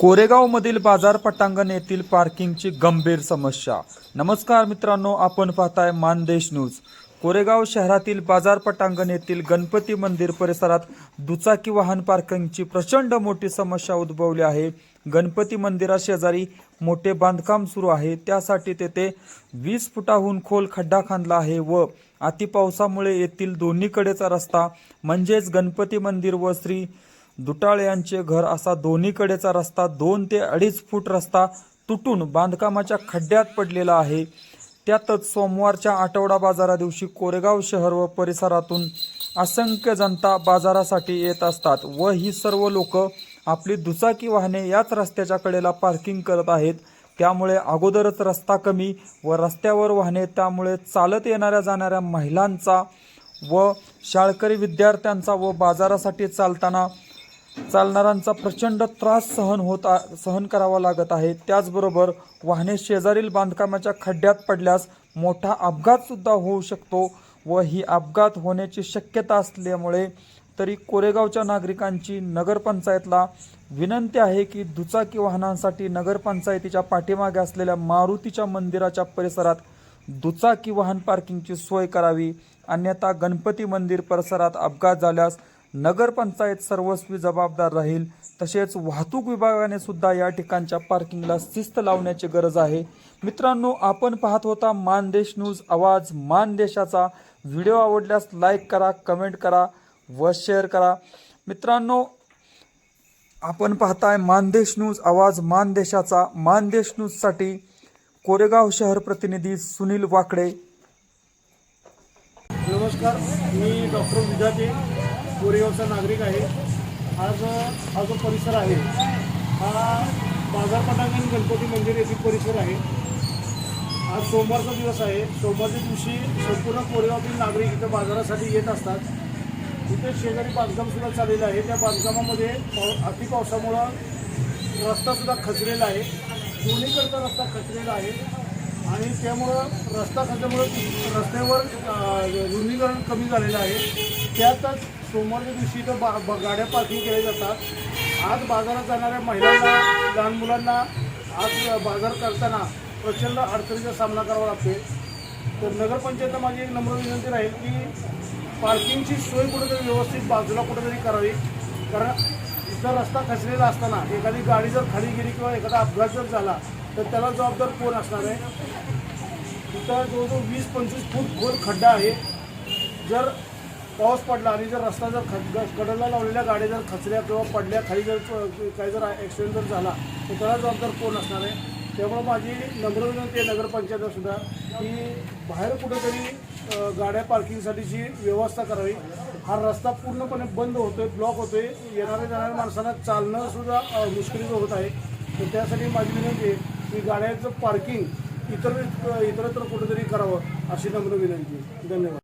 कोरेगावमधील बाजार पटांगण येथील पार्किंगची गंभीर समस्या. नमस्कार मित्रांनो आपण पाहताय मानदेश न्यूज. कोरेगाव शहरातील बाजार पटांगण येथील गणपती मंदिर परिसरात दुचाकी वाहन पार्किंगची प्रचंड मोठी समस्या उद्भवली आहे. गणपती मंदिराशेजारी मोठे बांधकाम सुरू आहे. त्यासाठी तेथे वीस फुटाहून खोल खड्डा खांदला आहे व अतिपावसामुळे येथील दोन्हीकडेचा रस्ता म्हणजेच गणपती मंदिर व श्री दुटाळ यांचे घर असा दोन्हीकडेचा रस्ता दोन ते अडीच फूट रस्ता तुटून बांधकामाच्या खड्ड्यात पडलेला आहे. त्यातच सोमवारच्या आठवडा बाजारा दिवशी कोरेगाव शहर व परिसरातून असंख्य जनता बाजारासाठी येत असतात व ही सर्व लोक आपली दुचाकी वाहने याच रस्त्याच्या कडेला पार्किंग करत आहेत. त्यामुळे अगोदरच रस्ता कमी व रस्त्यावर वाहने त्यामुळे चालत येणाऱ्या जाणाऱ्या महिलांचा व शाळकरी विद्यार्थ्यांचा व बाजारासाठी चालताना चालणाऱ्यांचा प्रचंड त्रास सहन होत सहन करावा लागत आहे. त्याचबरोबर वाहने शेजारील बांधकामाच्या खड्ड्यात पडल्यास मोठा अपघातसुद्धा होऊ शकतो व ही अपघात होण्याची शक्यता असल्यामुळे तरी कोरेगावच्या नागरिकांची नगरपंचायतला विनंती आहे की दुचाकी वाहनांसाठी नगरपंचायतीच्या पाठीमागे असलेल्या मारुतीच्या मंदिराच्या परिसरात दुचाकी वाहन पार्किंगची सोय करावी. अन्यथा गणपती मंदिर परिसरात अपघात झाल्यास नगरपंचायत सर्वस्वी जबाबदार राहील तसेच वाहतूक विभागाने सुद्धा या ठिकाणच्या पार्किंगला शिस्त लावण्याची गरज आहे. मित्रांनो आपण पाहत होता मानदेश न्यूज आवाज मानदेशाचा. व्हिडिओ आवडल्यास लाईक करा कमेंट करा व शेअर करा. मित्रांनो आपण पाहताय मानदेश न्यूज आवाज मानदेशाचा. मानदेश न्यूजसाठी कोरेगाव शहर प्रतिनिधी सुनील वाकडे. नमस्कार मी डॉक्टर विद्यार्थी गोरेगावचा नागरिक आहे. आज हा जो परिसर आहे हा बाजार गणपती मंदिर येथील परिसर आहे. आज सोमवारचा दिवस आहे. सोमवारच्या दिवशी संपूर्ण कोरेगावातील नागरिक इथं बाजारासाठी येत असतात. इथे शेजारी बांधकामसुद्धा चाललेलं आहे. त्या बांधकामामध्ये पाव अति पावसामुळं रस्तासुद्धा खचलेला आहे. दोन्हीकडचा रस्ता खचलेला आहे. आणि त्यामुळं रस्ता खचल्यामुळं रस्त्यावर रुंदीकरण कमी झालेलं आहे. त्यातच सोमवारच्या दिवशी इथं बा ब- गाड्या पार्किंग केल्या जातात. आज बाजारात जाणाऱ्या महिलांना लहान मुलांना आज बाजार करताना प्रचंड अडचणीचा सामना करावा लागतोय. तर नगरपंचायतला माझी एक नम्र विनंती राहील की पार्किंगची सोय कुठेतरी व्यवस्थित बाजूला कुठेतरी करावी. कारण इथं रस्ता खचलेला असताना एखादी गाडी जर खाली गेली किंवा एखादा अपघात जर झाला तर त्याला जबाबदार कोण असणार आहे? इथं जवळजवळ वीस पंचवीस फूट खोल खड्डा आहे. जर पाऊस पडला आणि जर रस्ता जर ख ग- लावलेल्या गाड्या जर खचल्या किंवा पडल्या खाली जर काही जर ॲक्सिडेंट जर झाला तर त्याला जबाबदार कोण असणार आहे? त्यामुळं माझी नम्र विनंती आहे नगरपंचायतसुद्धा की बाहेर कुठेतरी गाड्या पार्किंगसाठीची व्यवस्था करावी. हा रस्ता पूर्णपणे बंद होतो आहे ब्लॉक होतो आहे येणाऱ्या जाणाऱ्या माणसांना चालणंसुद्धा मुश्किलीचं होत आहे. तर त्यासाठी माझी विनंती आहे की गाड्यांचं पार्किंग इतर इतरत्र कुठेतरी करावं अशी नम्र विनंती आहे. धन्यवाद.